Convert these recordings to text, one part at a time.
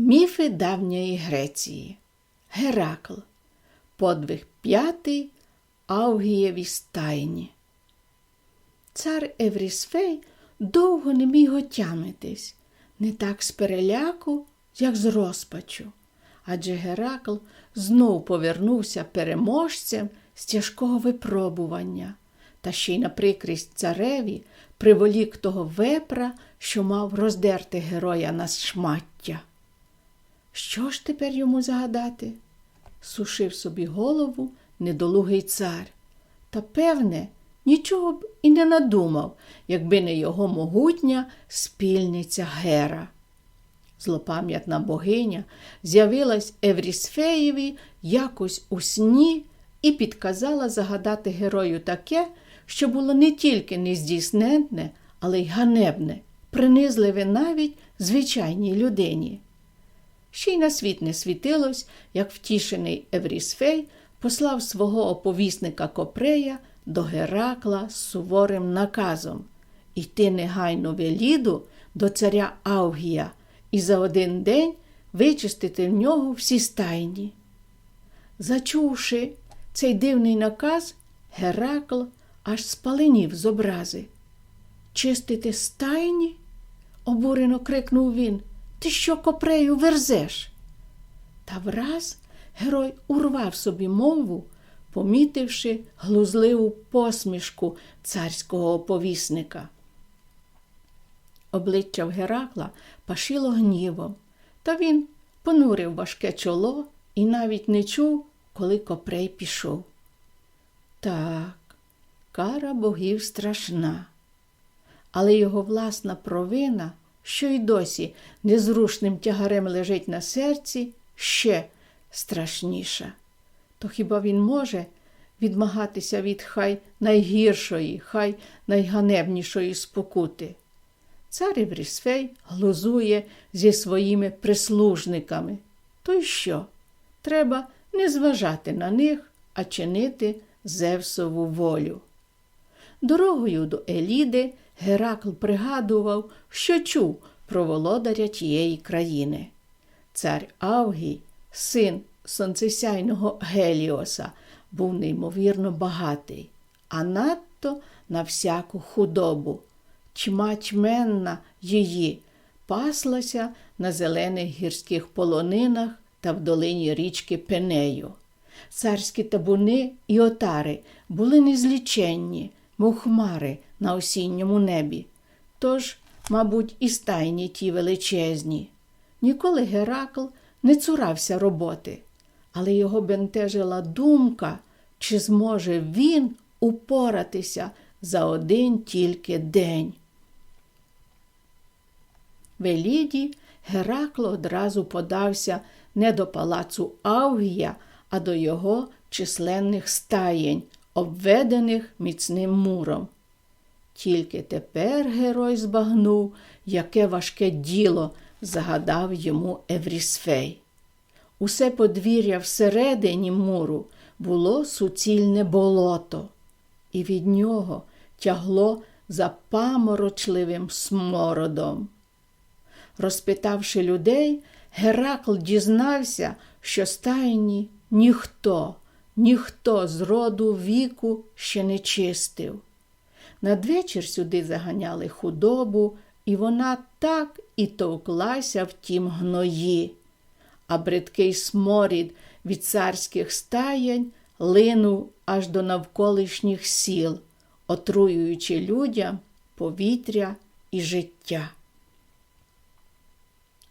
Міфи давньої Греції. Геракл. Подвиг п'ятий Аугієві стайні. Цар Еврісфей довго не міг отямитись, не так з переляку, як з розпачу. Адже Геракл знов повернувся переможцем з тяжкого випробування, та ще й на прикрість цареві приволік того вепра, що мав роздерти героя на шмаття. Що ж тепер йому загадати? Сушив собі голову недолугий цар. Та, певне, нічого б і не надумав, якби не його могутня спільниця Гера. Злопам'ятна богиня з'явилась Еврісфеєві якось у сні і підказала загадати герою таке, що було не тільки нездійсненне, але й ганебне, принизливе навіть звичайній людині. Ще й на світ не світилось, як втішений Еврісфей послав свого оповісника Копрея до Геракла з суворим наказом йти негайно в Еліду до царя Авгія і за один день вичистити в нього всі стайні. Зачувши цей дивний наказ, Геракл аж спаленів з образи. Чистити стайні? обурено крикнув він. Ти що копрею верзеш? Та враз герой урвав собі мову, помітивши глузливу посмішку царського оповісника. Обличчя в Геракла пашило гнівом, та він понурив важке чоло і навіть не чув, коли копрей пішов. Так, кара богів страшна, але його власна провина що й досі незрушним тягарем лежить на серці, ще страшніша. То хіба він може відмагатися від хай найгіршої, хай найганебнішої спокути? Цар Іврісфей глузує зі своїми прислужниками. То й що? Треба не зважати на них, а чинити Зевсову волю. Дорогою до Еліди Геракл пригадував, що чув про володаря тієї країни. Цар Авгій, син сонцесяйного Геліоса, був неймовірно багатий, а надто на всяку худобу. Тьма чменна її паслася на зелених гірських полонинах та в долині річки Пенею. Царські табуни і отари були незліченні, мов хмари на осінньому небі. Тож, мабуть, і стайні ті величезні. Ніколи Геракл не цурався роботи, але його бентежила думка, чи зможе він упоратися за один тільки день. В Еліді Геракл одразу подався не до палацу Авгія, а до його численних стаєнь, обведених міцним муром. Тільки тепер герой збагнув, яке важке діло загадав йому Еврісфей. Усе подвір'я всередині муру було суцільне болото, і від нього тягло запаморочливим смородом. Розпитавши людей, Геракл дізнався, що стайні ніхто, ніхто з роду віку ще не чистив. Надвечір сюди заганяли худобу, і вона так і товклася в тім гної, а бридкий сморід від царських стаєнь линув аж до навколишніх сіл, отруюючи людям повітря і життя.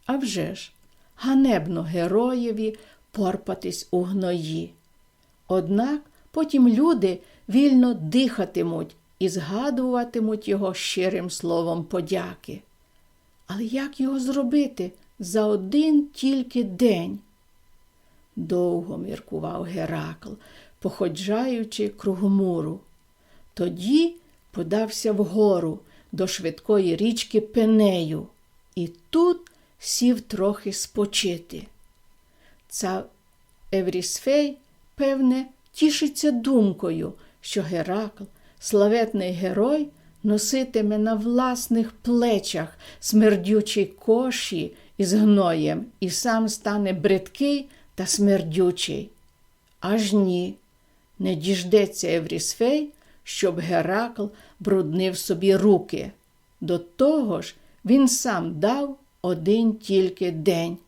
А вже ж, ганебно героєві порпатись у гної. Однак потім люди вільно дихатимуть і згадуватимуть його щирим словом подяки. Але як його зробити за один тільки день? Довго міркував Геракл, походжаючи кругомуру. Тоді подався вгору до швидкої річки Пенею, і тут сів трохи спочити. Ця Еврісфей, певне, тішиться думкою, що Геракл славетний герой носитиме на власних плечах смердючі коші із гноєм і сам стане бридкий та смердючий. Аж ні, не діждеться Еврісфей, щоб Геракл бруднив собі руки. До того ж, він сам дав один тільки день.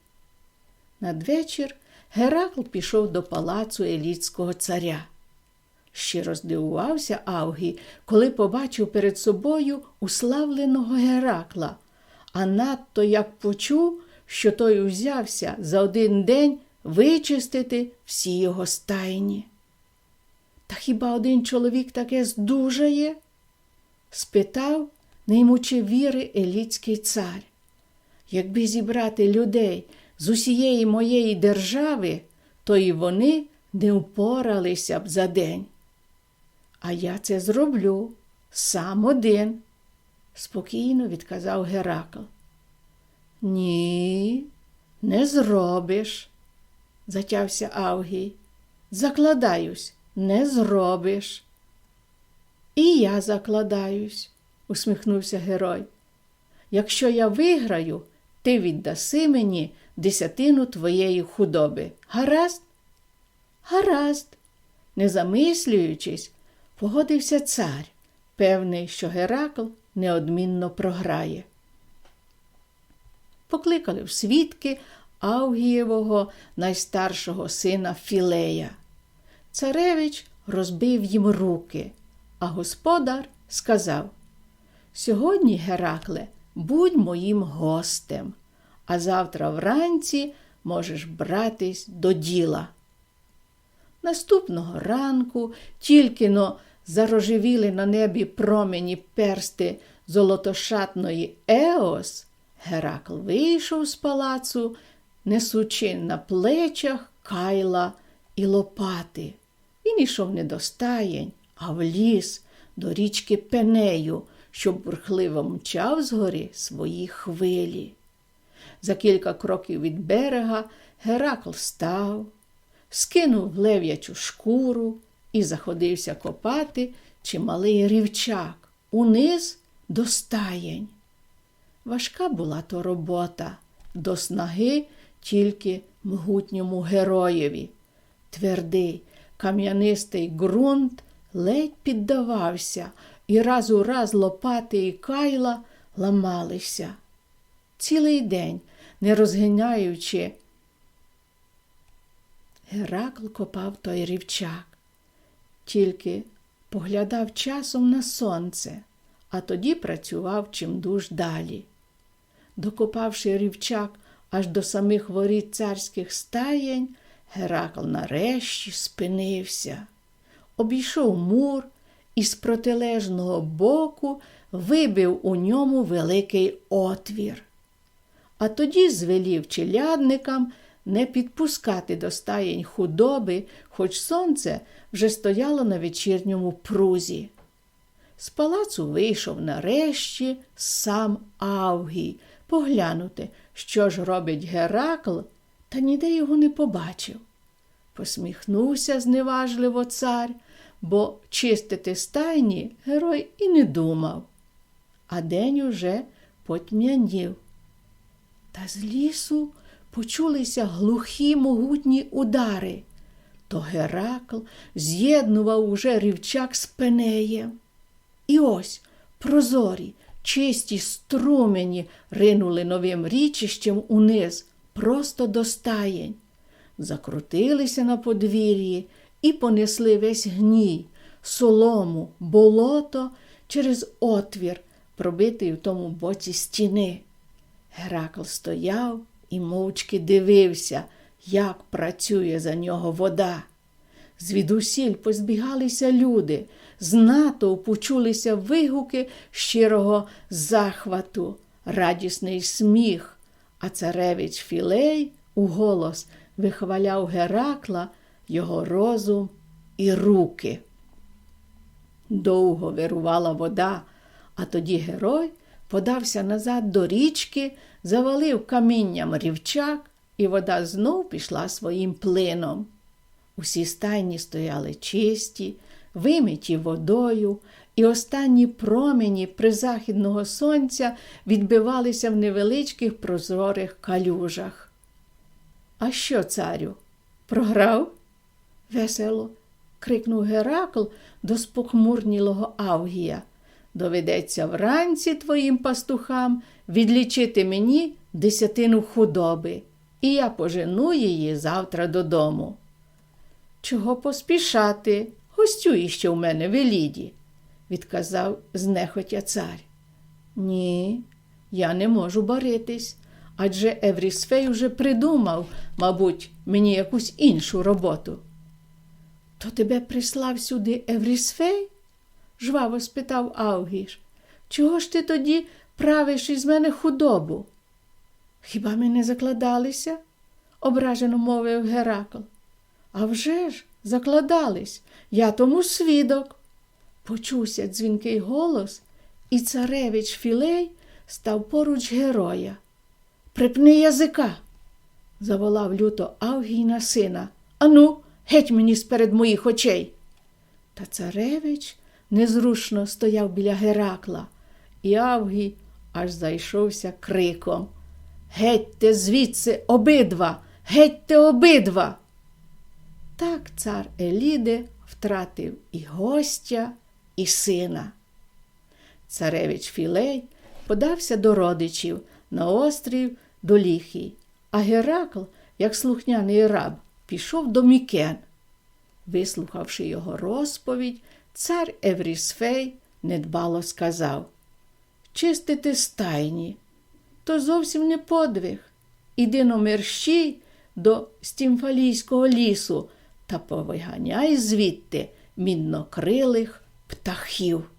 Надвечір Геракл пішов до палацу Еліцького царя. Щиро здивувався Авгій, коли побачив перед собою уславленого Геракла, а надто як почув, що той узявся за один день вичистити всі його стайні. Та хіба один чоловік таке здужає? спитав, не ймучи віри Еліцький цар. Якби зібрати людей з усієї моєї держави, то і вони не впоралися б за день. А я це зроблю сам один, спокійно відказав Геракл. Ні, не зробиш, затявся Авгій. Закладаюсь, не зробиш. І я закладаюсь, усміхнувся герой. Якщо я виграю, ти віддаси мені десятину твоєї худоби. Гаразд? Гаразд, не замислюючись, погодився цар, певний, що Геракл неодмінно програє. Покликали в свідки Авгієвого найстаршого сина Філея. Царевич розбив їм руки, а господар сказав Сьогодні, Геракле, будь моїм гостем, а завтра вранці можеш братись до діла. Наступного ранку тільки но зарожевіли на небі промені персти золотошатної Еос, Геракл вийшов з палацу, несучи на плечах кайла і лопати. Він ішов не до стаєнь, а в ліс, до річки Пенею, що бурхливо мчав згори свої хвилі. За кілька кроків від берега Геракл став, скинув лев'ячу шкуру і заходився копати чималий рівчак униз до стаєнь. Важка була то робота, до снаги тільки могутньому героєві. Твердий, кам'янистий ґрунт ледь піддавався, і раз у раз лопати і кайла ламалися. Цілий день, не розгинаючи, Геракл копав той рівчак, тільки поглядав часом на сонце, а тоді працював чимдуж далі. Докопавши рівчак аж до самих воріт царських стаєнь, Геракл нарешті спинився, обійшов мур і з протилежного боку вибив у ньому великий отвір. А тоді звелів челядникам не підпускати до стаєнь худоби, хоч сонце вже стояло на вечірньому прузі. З палацу вийшов нарешті сам Авгій поглянути, що ж робить Геракл, та ніде його не побачив. Посміхнувся зневажливо цар, бо чистити стайні герой і не думав. А день уже потьмянів. Та з лісу почулися глухі могутні удари. То Геракл з'єднував уже рівчак з пенеєм. І ось прозорі, чисті струмені ринули новим річищем униз, просто до стаєнь. Закрутилися на подвір'ї і понесли весь гній, солому, болото через отвір, пробитий в тому боці стіни. Геракл стояв і мовчки дивився, як працює за нього вода. Звідусіль позбігалися люди, з натовпу чулися вигуки щирого захвату, радісний сміх, а царевич Філей у голос вихваляв Геракла, його розум і руки. Довго вирувала вода, а тоді герой подався назад до річки, завалив камінням рівчак, і вода знов пішла своїм плином. Усі стайні стояли чисті, вимиті водою, і останні промені призахідного сонця відбивалися в невеличких прозорих калюжах. А що, царю, програв? весело крикнув Геракл до спохмурнілого Авгія. Доведеться вранці твоїм пастухам відлічити мені десятину худоби, і я пожену її завтра додому. Чого поспішати? Гостює ще в мене в Еліді, відказав знехотя цар. Ні, я не можу боритись, адже Еврісфей уже придумав, мабуть, мені якусь іншу роботу. То тебе прислав сюди Еврісфей? Жваво спитав Авгіш. Чого ж ти тоді правиш із мене худобу? Хіба ми не закладалися? ображено мовив Геракл. «А вже ж, закладались, я тому свідок. Почувся дзвінкий голос, і царевич Філей став поруч героя. Припни язика, заволав люто Авгій на сина. Ану, геть мені сперед моїх очей. Та царевич незручно стояв біля Геракла, і Авгій аж зайшовся криком. Гетьте звідси обидва, гетьте обидва. Так цар Еліде втратив і гостя, і сина. Царевич Філей подався до родичів на острів до Ліхій, а Геракл, як слухняний раб, пішов до Мікен. Вислухавши його розповідь, цар Еврісфей недбало сказав Чистити стайні, то зовсім не подвиг. Іди но мерщій до стімфалійського лісу та повиганяй звідти міднокрилих птахів.